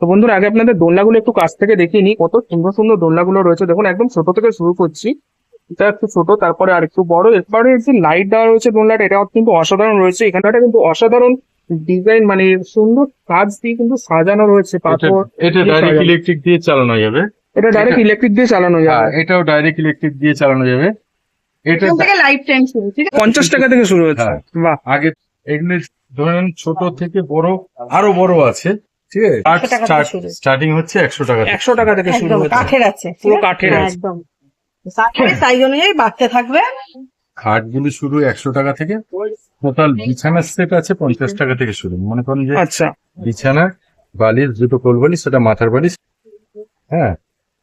তো বন্ধুরা আগে আপনাদের দোলনাগুলো একটু কাছ থেকে দেখিয়ে নিই। কত সুন্দর সুন্দর দোলনাগুলো রয়েছে। দেখুন একদম ছোট থেকে শুরু করছি। এটা একটু ছোট তারপরে আর একটু বড়। এরপরে যে লাইট দেওয়া রয়েছে দোলনাটা এটা কিন্তু অসাধারণ রয়েছে। এখানটা কিন্তু অসাধারণ ডিজাইন মানে সুন্দর কাজ দিয়ে কিন্তু সাজানো রয়েছে। পাথর এটা ডাইরেক্ট ইলেকট্রিক দিয়ে চালানো যাবে। এটা ডাইরেক্ট ইলেকট্রিক দিয়ে চালানো আর যায় এটাও ডাইরেক্ট ইলেকট্রিক দিয়ে চালানো যাবে। এটা থেকে লাইফ টাইম শুরু ঠিক আছে? পঞ্চাশ টাকা থেকে শুরু হচ্ছে। হ্যাঁ। বাহ। আগে এগুলো ধরেন ছোট থেকে বড় আরও বড় আছে। ঠিক আছে? 100 টাকা থেকে শুরু। স্টার্টিং হচ্ছে একশো টাকা একশো টাকা থেকে শুরু হচ্ছে। কাঠের আছে। পুরো কাঠের হ্যাঁ, আছে। একদম। সাইজ অনুযায়ী বাড়তে থাকবে। খাটগুলো শুরু একশো টাকা থেকে টোটাল বিছানার সেট আছে পঞ্চাশ টাকা থেকে শুরু। মনে করেন যে আচ্ছা। বিছানা বালিশ দুটো কোল বালিশ সেটা মাথার বালিশ হ্যাঁ।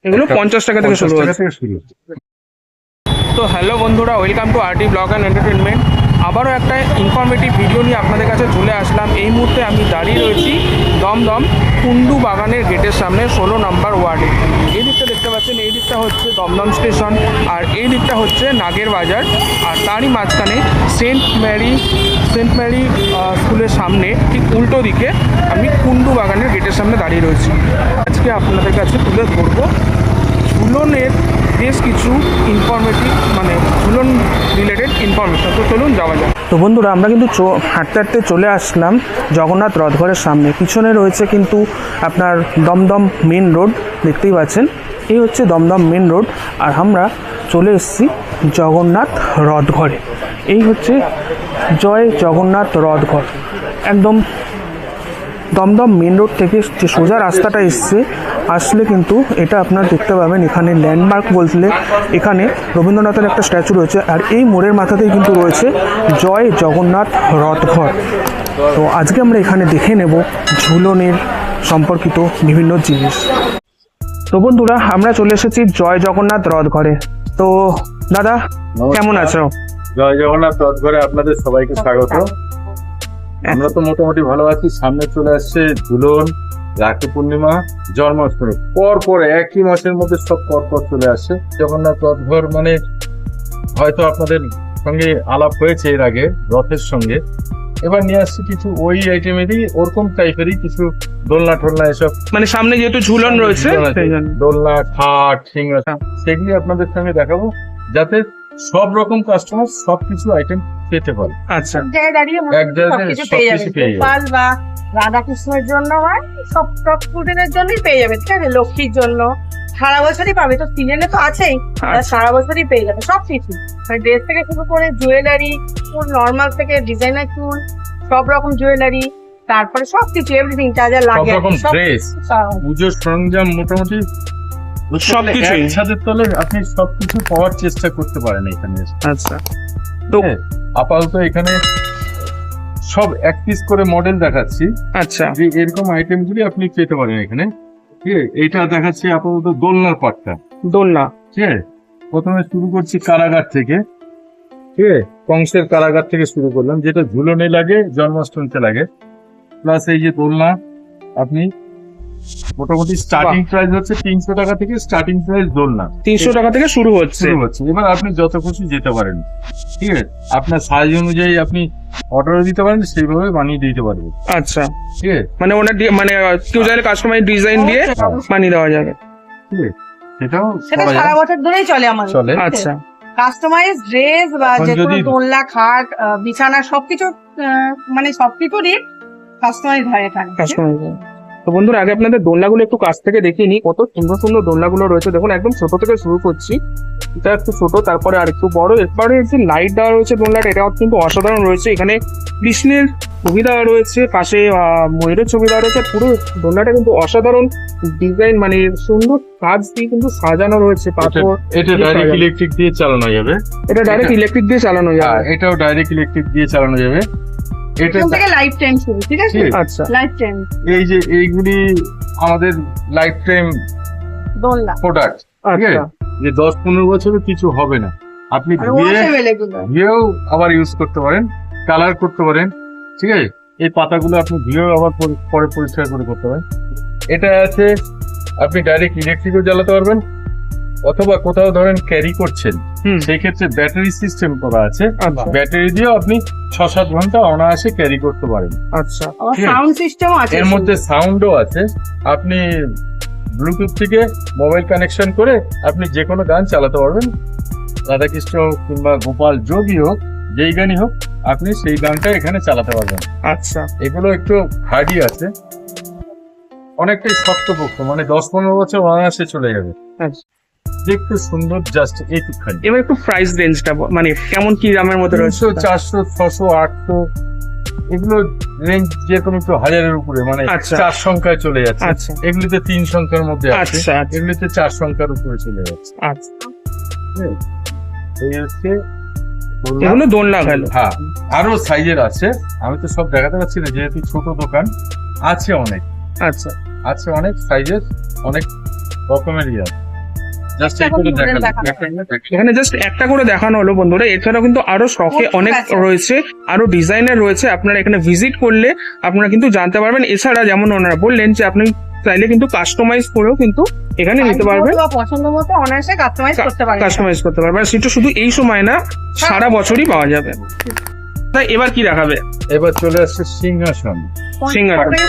এগুলো পঞ্চাশ টাকা থেকে শুরু টাকা হচ্ছে। থেকে শুরু তো হ্যালো বন্ধুরা welcome to RT blog and entertainment আবারও একটা ইনফরমেটিভ ভিডিও নিয়ে আপনাদের কাছে চলে আসলাম। এই মুহূর্তে আমি দাঁড়িয়ে রয়েছি দমদম কুন্ডু বাগানের গেটের সামনে, ষোলো নাম্বার ওয়ার্ডে। এই দিকটা দেখতে পাচ্ছেন, এই দিকটা হচ্ছে দমদম স্টেশন আর এই দিকটা হচ্ছে নাগের বাজার আর তারই মাঝখানে সেন্ট ম্যারি সেন্ট ম্যারি স্কুলের সামনে ঠিক উল্টো দিকে আমি কুন্ডু বাগানের গেটের সামনে দাঁড়িয়ে রয়েছি। আজকে আপনাদের কাছে তুলে ধরবো ঝুলনের বেশ কিছু ইনফরমেটিভ মানে ঝুলন রিলেটেড ইনফরমেশন তো চলুন যাওয়া যাক। তো বন্ধুরা, আমরা কিন্তু হাঁটতে হাঁটতে চলে আসলাম জগন্নাথ রথঘরের সামনে। পিছনে রয়েছে কিন্তু আপনার দমদম মেন রোড দেখতেই পাচ্ছেন। এই হচ্ছে দমদম মেন রোড আর আমরা চলে এসেছি জগন্নাথ রথঘরে। এই হচ্ছে জয় জগন্নাথ রথঘর। একদম দমদম মেন রোড থেকে যে সোজা রাস্তাটা এসছে আসলে কিন্তু এটা আপনারা দেখতে পাবেন। এখানে ল্যান্ডমার্ক বলতে এখানে রবীন্দ্রনাথের একটা স্ট্যাচু রয়েছে আর এই মোড়ের মাথাতেই কিন্তু রয়েছে জয় জগন্নাথ রথঘর। তো আজকে আমরা এখানে দেখে নেব ঝুলনের সম্পর্কিত বিভিন্ন জিনিস। তো বন্ধুরা আমরা চলে এসেছি জয় জগন্নাথ রথঘরে। তো দাদা কেমন আছো? জয় জগন্নাথ রথঘরে আপনাদের সবাইকে স্বাগত। আমরা তো মোটামুটি ভালো আছি। সামনে চলে আসছে ঝুলন রাখি পূর্ণিমা জন্মাষ্টমী। পর পর একই মাসের মধ্যে সব পর পর চলে আসছে জগন্নাথ রথঘর মানে হয়তো আপনাদের সঙ্গে আলাপ হয়েছে এর আগে রথের সঙ্গে। এবার নিয়ে আসছি কিছু ওই আইটেমেরই ওরকম টাইপেরই কিছু দোলনা টোলনা এসব। মানে সামনে যেহেতু ঝুলন রয়েছে দোলনা খাট সিংড়া হ্যাঁ। সেগুলি আপনাদের সঙ্গে দেখাবো। যাতে সব রকম কাস্টমার সব কিছু আইটেম পেতে পারে। আচ্ছা। এক জায়গায় দাঁড়িয়ে এক জায়গায় সবকিছু পেয়ে যাবে। গোপাল বা রাধাকৃষ্ণের জন্য হয় সব সব স্টুডেন্টের জন্যই পেয়ে যাবে ঠিক আছে? লক্ষ্মীর জন্য। সারা বছরই পাবে তো সিজনে তো আছেই। সারা বছরই পেয়ে যাবে সব কিছু। মানে ড্রেস থেকে শুরু করে জুয়েলারি ফুল নর্মাল থেকে ডিজাইনার চুল সব রকম জুয়েলারি তারপরে সব কিছু এভরিথিং যা যা লাগে কি, রকম ড্রেস পুজোর সরঞ্জাম মোটামুটি সবকিছুই। ছাদের তলে আপনি সবকিছু পাওয়ার চেষ্টা করতে পারেন এখানে। আচ্ছা। তো আপাতত এখানে সব এক পিস করে মডেল দেখাচ্ছি। আচ্ছা। যে এরকম আইটেম গুলি আপনি পেতে পারেন এখানে। এইটা দেখাচ্ছি আপাতত দোলনার পাটটা। দোলনা। ঠিক আছে? প্রথমে শুরু করছি কারাগার থেকে। ঠিক আছে? কংসের কারাগার থেকে শুরু করলাম যেটা ঝুলনে লাগে জন্মাষ্টমীতে লাগে। প্লাস এই যে দোলনা আপনি মোটামুটি স্টার্টিং প্রাইস হচ্ছে তিনশো টাকা থেকে স্টার্টিং প্রাইস দোলনা তিনশো টাকা থেকে শুরু হচ্ছে। শুরু হচ্ছে। এবার আপনি যত খুশি যেতে পারেন। ঠিক আছে? আপনার সাইজ অনুযায়ী আপনি অর্ডার দিতে পারেন সেইভাবে বানিয়ে দিতে পারব আচ্ছা। ঠিক আছে? মানে ওনার ডি- মানে কেউ চাইলে কাস্টমাইজ ডিজাইন দিয়ে বানিয়ে দেওয়া যাবে। ঠিক আছে? সেটাও সেটা করা সারা যায় বছর ধরেই চলে আমাদের। চলে। আচ্ছা। কাস্টমাইজ ড্রেস বা এখন যে কোনো যদি- দোলনা খাট আহ, বিছানা সবকিছু আহ, মানে সবকিছুরই কাস্টমাইজ হয় এখানে। কাস্টমাইজ তো বন্ধুরা আগে আপনাদের দোলনাগুলো একটু কাছ থেকে দেখিয়ে নিই। কত সুন্দর সুন্দর দোলনাগুলো রয়েছে। দেখুন একদম ছোট থেকে শুরু করছি। এটা একটু ছোট তারপরে আর একটু বড়। এরপরে যে লাইট দেওয়া রয়েছে দোলনাটা এটা কিন্তু অসাধারণ রয়েছে। এখানে কৃষ্ণের ছবি দেওয়া রয়েছে পাশে ময়ূরের ছবি দেওয়া রয়েছে। পুরো দোলনাটা কিন্তু অসাধারণ ডিজাইন মানে সুন্দর কাজ দিয়ে কিন্তু সাজানো রয়েছে পাথর এটা ডাইরেক্ট। ইলেকট্রিক দিয়ে চালানো যাবে। এটা ডাইরেক্ট ইলেকট্রিক দিয়ে চালানো আর যায় এটাও ডাইরেক্ট ইলেকট্রিক দিয়ে চালানো যাবে। এটা থেকে লাইফ টাইম শুরু ঠিক আছে? আচ্ছা। লাইফ টাইম এই যে এইগুলি আমাদের লাইফ টাইম দোলনা। প্রোডাক্ট আচ্ছা। যে দশ পনেরো বছরে কিছু হবে না। আপনি ধুয়েও আবার ইউজ করতে পারেন কালার করতে পারেন ঠিক আছে? এই পাতাগুলো আপনি ধুয়েও আবার পরি- পরে পরিষ্কার করে করতে পারেন। এটা আছে আপনি ডাইরেক্ট ইলেকট্রিকও জ্বালাতে পারবেন অথবা কোথাও ধরেন ক্যারি করছেন সেই ক্ষেত্রে ব্যাটারি সিস্টেম করা আছে। আচ্ছা। ব্যাটারি দিয়েও আপনি ছ সাত ঘণ্টা অনায়াসে ক্যারি করতে পারেন। আচ্ছা। সাউন্ড সিস্টেমও আছে? এর মধ্যে সাউন্ডও আছে। আপনি ব্লুটুথ থেকে মোবাইল কানেকশন করে আপনি যে কোনো গান চালাতে পারবেন। রাধাকৃষ্ণ হোক কিংবা গোপাল যোগী হোক যেই গানই হোক আপনি সেই গানটা এখানে চালাতে পারবেন। আচ্ছা। এগুলো একটু হার্ডি আছে। অনেকটাই শক্তপোক্ত মানে দশ পনেরো বছর অনায়াসে চলে যাবে। আচ্ছা। দেখতে সুন্দর জাস্ট এইটুকখানি। এবার একটু প্রাইস রেঞ্জটা মানে কেমন কি দামের মধ্যে রয়েছে চারশো ছশো আটশো এগুলো রেঞ্জ যেরকম একটু হাজারের উপরে মানে আচ্ছা। চার সংখ্যায় চলে যাচ্ছে। আচ্ছা। এগুলিতে তিন সংখ্যার মধ্যে আছে আচ্ছা এগুলিতে চার সংখ্যার উপরে চলে যাচ্ছে। আচ্ছা। এই হচ্ছে এগুলো দোলনা গেল হ্যাঁ আরও সাইজের আছে। আমি তো সব দেখাতে পারছি না যেহেতু ছোট দোকান। আছে অনেক। আচ্ছা। আছে অনেক সাইজের অনেক রকমেরই আছে। এখন জাস্ট একটা করে দেখানো হলো বন্ধুরা এছাড়াও কিন্তু আরও শখে অনেক রয়েছে আরও ডিজাইনার রয়েছে আপনারা এখানে ভিজিট করলে আপনারা কিন্তু জানতে পারবেন। এছাড়া যেমন ওনারা বললেন যে আপনি চাইলে কিন্তু কাস্টমাইজ করেও কিন্তু এখানে নিতে পারবেন। পছন্দ মতো অনায়াসে কাস্টমাইজ করতে পারবেন কাস্টমাইজ করতে পারবেন। আর সেটা শুধু এই সময় না সারা বছরই পাওয়া যাবে। তাই এবার কি দেখাবে? এবার চলে আসছে সিংহাসন।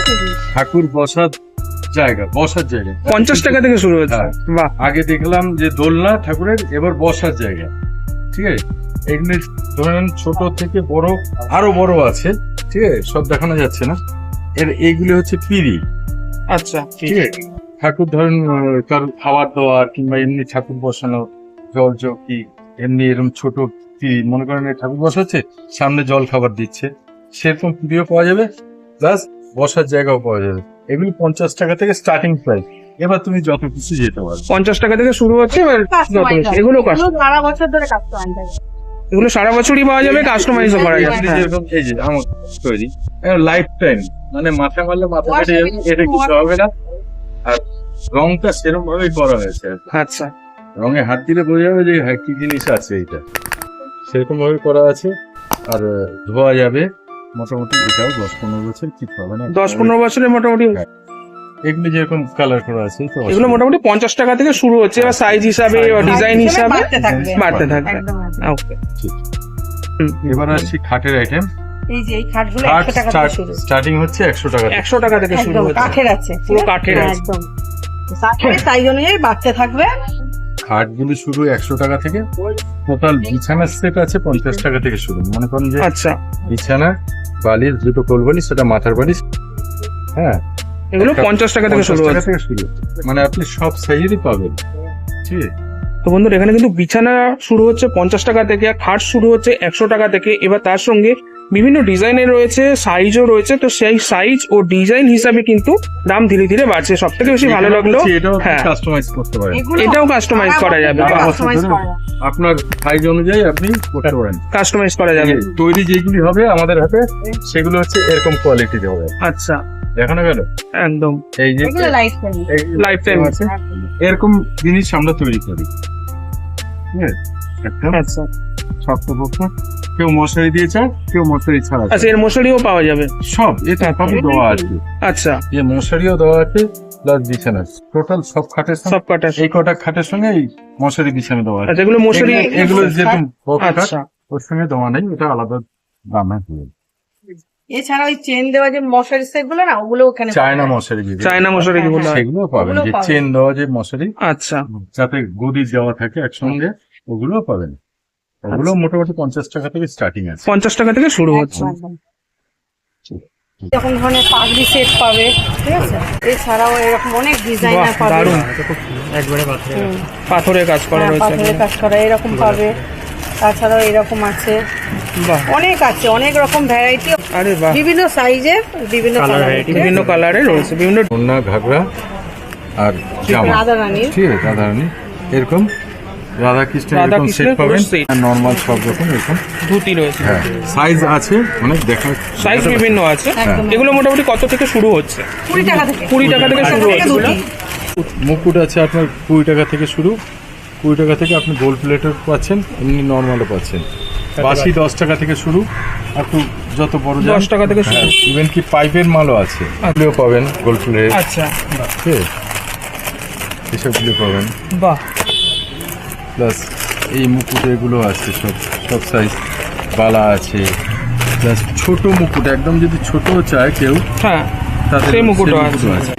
কেজি। ঠাকুর বসার জায়গা বসার জায়গা। পঞ্চাশ টাকা থেকে শুরু হচ্ছে হ্যাঁ। বাহ। আগে দেখলাম যে দোলনা ঠাকুরের এবার বসার জায়গা। ঠিক আছে? এগুলি ধরেন ছোট থেকে বড় আরও বড় আছে। ঠিক আছে? সব দেখানো যাচ্ছে না। এর এইগুলি হচ্ছে পিড়ি। আচ্ছা। ঠিক আছে? ঠাকুর ধরেন কারোর খাবার দেওয়ার কিংবা এমনি ঠাকুর বসানো জল চৌকি এমনি এরকম ছোট পিড়ি মনে করেন ঠাকুর বসাচ্ছে সামনে জল খাবার দিচ্ছে। সেরকম পিড়িও পাওয়া যাবে। প্লাস বসার জায়গাও পাওয়া যাবে। এগুলি পঞ্চাশ টাকা থেকে স্টার্টিং প্রাইস এবার তুমি যত কিছু যেতে পারো। পঞ্চাশ টাকা থেকে শুরু হচ্ছে এবার। এগুলো এগুলো সারা বছর ধরে কাস্টমাইজ এগুলো সারা বছরই পাওয়া যাবে কাস্টমাইজও করা যাবে। হ্যাঁ। যেরকম এই যে আমার তৈরি। লাইফ টাইম মানে মাথা মারলে মাথা কেটে যাবে এটা কিছু হবে না। আর রংটা সেরকম ভাবেই করা হয়েছে আচ্ছা। রঙে হাত দিলে বোঝা যাবে যে হ্যাঁ কি জিনিস আছে এটা সেরকম ভাবে করা আছে। আর ধোয়া যাবে। মোটামুটি এটাও দশ পনেরো বছর কিছু হবে না? দশ পনেরো বছরের মোটামুটি এগুলি যেরকম কালার করা আছে তো এগুলো মোটামুটি পঞ্চাশ টাকা থেকে শুরু হচ্ছে এবার সাইজ হিসাবে ডিজাইন হিসাবে বাড়তে থাকবে। বাড়তে থাকবে। একদম একদম। ওকে এবার আসছি খাটের আইটেম এই যে এই খাটগুলো খাট একশো টাকা থেকে শুরু। স্টার্টিং হচ্ছে একশো টাকা থেকে। একশো টাকা থেকে শুরু হচ্ছে। কাঠের আছে পুরো কাঠের হ্যাঁ, আছে। একদম। কাঠের সাইজ বাড়তে থাকবে। খাটগুলি শুরু একশো টাকা থেকে। টোটাল বিছানার সেট আছে পঞ্চাশ টাকা থেকে শুরু। মনে করেন যে আচ্ছা। বিছানা বালিশ দুটো কোল বালিশ সেটা মাথার বালিশ হ্যাঁ। এগুলো পঞ্চাশ টাকা থেকে শুরু থেকে শুরু মানে আপনি সব সাইজেরই পাবেন। ঠিক আছে তো বন্ধুরা এখানে কিন্তু বিছানা শুরু হচ্ছে পঞ্চাশ টাকা থেকে আর খাট শুরু হচ্ছে একশো টাকা থেকে। এবার তার সঙ্গে বিভিন্ন ডিজাইনের রয়েছে সাইজও রয়েছে তো সেই সাইজ ও ডিজাইন হিসাবে কিন্তু দাম ধীরে ধীরে বাড়ছে। সব থেকে বেশি ভালো লাগল এটাও হ্যাঁ। কাস্টমাইজ করতে পারেন এটাও কাস্টমাইজ করা যাবে। আপনার সাইজ অনুযায়ী আপনি করতে পারেন। কাস্টমাইজ করা যাবে। তৈরি যেগুলি হবে আমাদের হাতে সেগুলো হচ্ছে এরকম কোয়ালিটির হবে আচ্ছা। দেখানো গেল? একদম। এই যে লাইফ টাইম আছে এরকম জিনিস আমরা তৈরি করি। ঠিক আছে? একদম আচ্ছা। শক্তপোক্ত কেউ মশারি দিয়ে চায় কেউ মশারি ছাড়া চায়। আচ্ছা এর মশারিও পাওয়া যাবে? সব এটা সবই দেওয়া আছে। আচ্ছা। যে মশারিও দেওয়া আছে প্লাস বিছানা টোটাল সব খাটের সঙ্গে সব কাটা এই কটা খাটের সঙ্গে এই মশারি বিছানা দেওয়া আছে। আচ্ছা এগুলো মশারি এগুলো- এগুলো যেরকম খাট, আচ্ছা। ওর সঙ্গে দেওয়া নেই এটা আলাদা দামে এছাড়া ওই চেন দেওয়া যে মশারি সেটগুলো না ওগুলো ওখানে চায়না মশারি যেগুলো, চায়না মশারি যেগুলো হয়। সেগুলো পাবেন ওগুলো যে পাবেন। চেন দেওয়া যে মশারি আচ্ছা। যাতে গদি দেওয়া থাকে একসঙ্গে ওগুলো পাবেন। ওগুলো আচ্ছা। মোটামুটি পঞ্চাশ টাকা থেকে স্টার্টিং আছে। পঞ্চাশ টাকা থেকে শুরু হচ্ছে। এরকম ধরনের পাগড়ি সেট পাবে ঠিক আছে? এছাড়াও এরকম অনেক ডিজাইনার পাবে। দারুণ। হুম। পাথরের কাজ করা হ্যাঁ, রয়েছে পাথরের কাজ করা এরকম পাবে। তাছাড়াও এরকম আছে। অনেক আছে অনেক রকম ভ্যারাইটি আরে বাহ। বিভিন্ন সাইজের বিভিন্ন কালার বিভিন্ন কালারে রয়েছে বিভিন্ন ঘাগরা আর জামা। রাধা রানীর ঠিক আছে রাধারানী। এরকম রাধা কৃষ্ণ এরকম সেট পাবেন। পুরো set। নর্মাল সব রকম এরকম। ধুতি রয়েছে। হ্যাঁ সাইজ আছে অনেক দেখা সাইজ বিভিন্ন আছে। এগুলো মোটামুটি কত থেকে শুরু হচ্ছে? কুড়ি টাকা থেকে। কুড়ি টাকা থেকে শুরু টাকা হচ্ছে। মুকুট আছে আপনার কুড়ি টাকা থেকে শুরু। কুড়ি টাকা থেকে আপনি গোল্ড প্লেটের পাচ্ছেন এমনি নর্মালও পাচ্ছেন। বাসি দশ টাকা থেকে শুরু। একটু যত বড় দশ টাকা থেকে শুরু। ইভেন কি পাইপের মালও আছে। এগুলিও পাবেন গোল্ড প্লেট আচ্ছা। ঠিক আছে? এসবগুলি পাবেন। বাহ। প্লাস এই মুকুট এগুলো আছে সব সব সাইজ বালা আছে প্লাস ছোট মুকুট একদম যদি ছোট চায় কেউ হ্যাঁ তাদের মুকুট মুকুটও আছে।